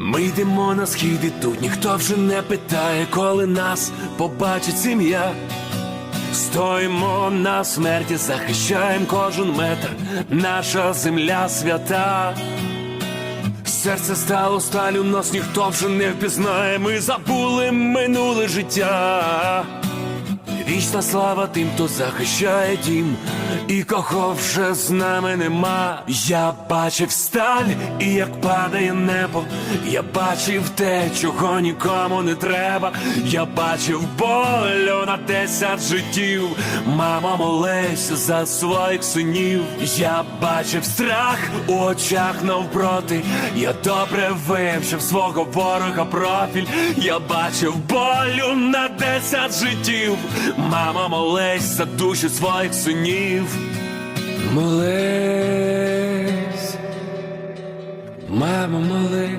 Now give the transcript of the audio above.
Ми йдемо на схід і тут ніхто вже не питає, коли нас побачить сім'я. Стоїмо на смерті, захищаємо кожен метр, наша земля свята. Серце стало сталю, нас ніхто вже не впізнає. Ми забули минуле життя. Вічна слава тим, хто захищає дім, і кого вже з нами нема. Я бачив сталь, і як падає небо. Я бачив те, чого нікому не треба. Я бачив болю на десять життів. Мама молись за своїх синів. Я бачив страх у очах навпроти. Я добре вивчив свого ворога профіль. Я бачив болю на десять життів. Мама молись за душі своїх синів. Молись, мама молись.